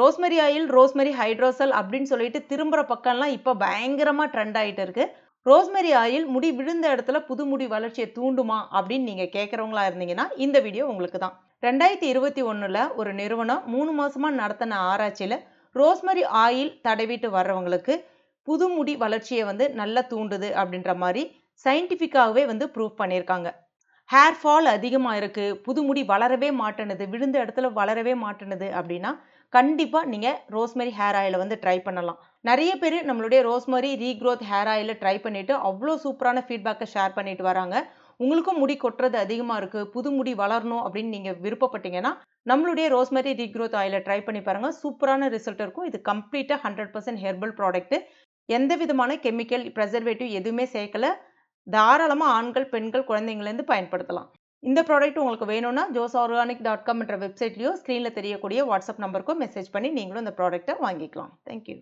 Rosemary oil rosemary ஹைட்ரோசல் அப்படின்னு சொல்லிட்டு திரும்புகிற பக்கம்லாம் இப்போ பயங்கரமாக ட்ரெண்ட் ஆகிட்டு இருக்கு. ரோஸ்மெரி ஆயில் முடி விழுந்த இடத்துல புது முடி வளர்ச்சியை தூண்டுமா அப்படின்னு நீங்கள் கேட்குறவங்களா இருந்தீங்கன்னா இந்த வீடியோ உங்களுக்கு தான். ரெண்டாயிரத்தி இருபத்தி ஒன்றில் ஒரு நிறுவனம் மூணு மாதமாக நடத்தின ஆராய்ச்சியில் ரோஸ்மெரி ஆயில் தடவிட்டு வர்றவங்களுக்கு புது முடி வளர்ச்சியை வந்து நல்லா தூண்டுது அப்படின்ற மாதிரி சயின்டிஃபிக்காகவே வந்து ப்ரூவ் பண்ணியிருக்காங்க. ஹேர் ஃபால் அதிகமாக இருக்குது புது முடி வளரவே மாட்டேனுது. விழுந்த இடத்துல வளரவே மாட்டேனுது அப்படின்னா கண்டிப்பாக நீங்கள் ரோஸ்மெரி ஹேர் ஆயிலை வந்து ட்ரை பண்ணலாம். நிறைய பேர் நம்மளுடைய ரோஸ்மெரி ரீக்ரோத் ஹேர் ஆயிலை ட்ரை பண்ணிவிட்டு அவ்வளோ சூப்பரான ஃபீட்பேக்கை ஷேர் பண்ணிட்டு வராங்க. உங்களுக்கும் முடி கொட்டுறது அதிகமாக இருக்குது புது முடி வளரணும் அப்படின்னு நீங்கள் விருப்பப்பட்டீங்கன்னா நம்மளுடைய ரோஸ்மெரி ரீக்ரோத் ஆயிலை ட்ரை பண்ணி பாருங்கள் சூப்பரான ரிசல்ட் இருக்கும். இது கம்ப்ளீட்டாக ஹண்ட்ரட் பர்சன்ட் ஹெர்பல் ப்ராடக்ட்டு எந்த விதமான கெமிக்கல் ப்ரெசர்வேட்டிவ் எதுவுமே சேர்க்கல. தாராளமாக ஆண்கள் பெண்கள் குழந்தைங்கலேருந்து பயன்படுத்தலாம். இந்த ப்ராடக்ட் உங்களுக்கு வேணும்னா ஜோஸ் ஆர்கானிக் டாட் காம் என்ற வெப்சைட்லேயோ ஸ்க்ரீனில் தெரியக்கூடிய வாட்ஸ்அப் நம்பருக்கோ மெசேஜ் பண்ணி நீங்களும் இந்த ப்ராடக்ட்டை வாங்கிக்கலாம். தேங்க்யூ